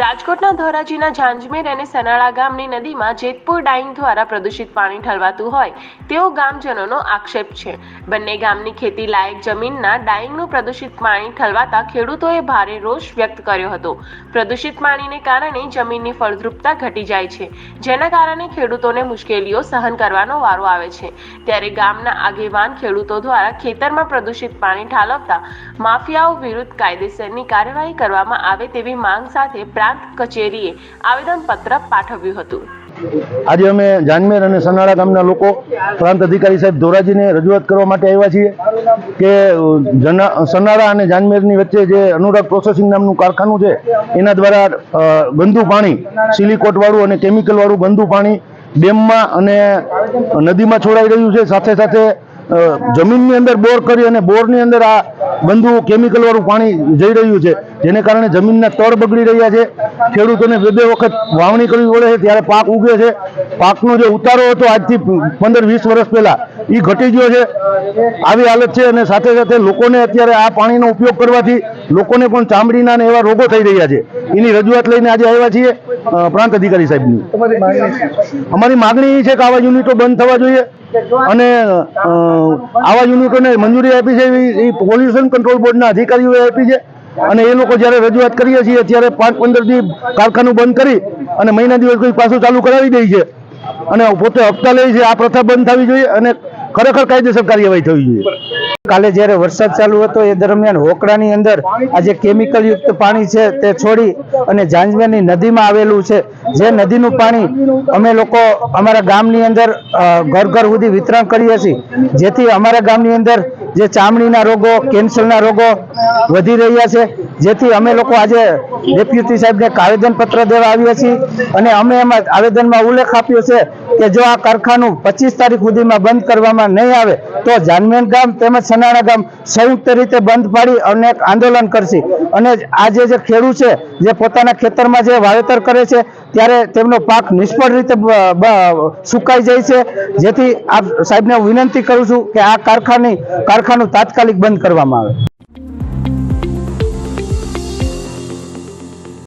રાજકોટના ધોરાજીના ઝાંઝમેર અને સનાળા ગામની નદીમાં જેતપુર ડાઈંગ દ્વારા પ્રદૂષિત પાણી ઠલવાતું હોય તેવો ગામજનોનો આક્ષેપ છે. બંને ગામની ખેતી લાયક જમીનના ડાઈંગનું પ્રદૂષિત પાણી ઠલવાતા ખેડૂતોએ ભારે રોષ વ્યક્ત કર્યો હતો. પ્રદૂષિત પાણીને કારણે જમીનની ફળદ્રુપતા ઘટી જાય છે, જેના કારણે ખેડૂતોને મુશ્કેલીઓ સહન કરવાનો વારો આવે છે. ત્યારે ગામના આગેવાન ખેડૂતો દ્વારા ખેતરમાં પ્રદૂષિત પાણી ઠાલવતા માફિયાઓ વિરુદ્ધ કાયદેસરની કાર્યવાહી કરવામાં આવે તેવી માંગ સાથે પ્રાંત કચેરીએ આવેદનપત્ર પાઠવ્યું હતું. આજે અમે જાનમેર અને સનાળા ગામના લોકો, પ્રાંત અધિકારી સાહેબ ધોરાજીને રજૂઆત કરવા માટે આવ્યા છીએ કે સનાળા અને જાનમેરની વચ્ચે જે અનુરાગ પ્રોસેસિંગ નામનું કારખાનું છે, એના દ્વારા ગંદુ પાણી, સિલિકોટવાળું અને કેમિકલવાળું ગંદુ પાણી ડેમમાં અને નદીમાં છોડાઈ રહ્યું છે. સાથે સાથે જમીનની અંદર બોર કરી અને બોરની અંદર આ ગંદુ કેમિકલવાળું પાણી જઈ રહ્યું છે જેને કારણે જમીનના તળ બગડી રહ્યા છે. ખેડૂતોને બે બે વખત વાવણી કરવી પડે છે ત્યારે પાક ઉગે છે. પાકનો જે ઉતારો હતો આજથી પંદર વીસ વર્ષ પહેલા એ ઘટી ગયો છે. આવી હાલત છે અને સાથે સાથે લોકોને અત્યારે આ પાણીનો ઉપયોગ કરવાથી લોકોને પણ ચામડીના અને એવા રોગો થઈ રહ્યા છે. એની રજૂઆત લઈને આજે આવ્યા છીએ પ્રાંત અધિકારી સાહેબની. અમારી માગણી એ છે કે આવા યુનિટો બંધ થવા જોઈએ અને આવા યુનિટોને મંજૂરી આપી છે એ પોલ્યુશન કંટ્રોલ બોર્ડના અધિકારીઓએ આપી છે. અને એ લોકો જ્યારે રજૂઆત કરીએ છીએ, ત્યારે પાંચ પંદર દિવસ કારખાનું બંધ કરી અને મહિના દિવસ પાછું ચાલુ કરાવી દે છે. અને પોતે હપ્તા લે છે. આ પ્રથા બંધ થવી જોઈએ અને ખરેખર કાયદેસર કાર્યવાહી થવી જોઈએ. કાલે જ્યારે વરસાદ ચાલુ હતો એ દરમિયાન હોકડાની અંદર આ જે કેમિકલ યુક્ત પાણી છે તે છોડી અને જાંજમેરની નદીમાં આવેલું છે. જે નદીનું પાણી અમે લોકો અમારા ગામની અંદર ઘર ઘર સુધી વિતરણ કરીએ છીએ. જેથી અમારા ગામની અંદર જે ચામડીના રોગો કેન્સરના રોગો વધી રહ્યા છે. જેથી અમે લોકો આજે ડેપ્યુટી સાહેબને આવેદનપત્ર દેવા આવ્યા છીએ અને અમે એમાં આવેદનમાં ઉલ્લેખ આપ્યો છે કે જો આ કારખાનું પચીસ તારીખ સુધીમાં બંધ કરવામાં નહીં આવે, તો જાનમેન ગામ તેમજ સનાણા ગામ સંયુક્ત રીતે બંધ પાડી અને આંદોલન કરશે. અને આજે જે ખેડૂત છે, જે પોતાના ખેતરમાં જે વાવેતર કરે છે, ત્યારે તેમનો પાક નિષ્ફળ રીતે સુકાઈ જાય છે. જેથી આપ સાહેબને વિનંતી કરું છું કે આ કારખાની, કારખાનું તાત્કાલિક બંધ કરવામાં આવે.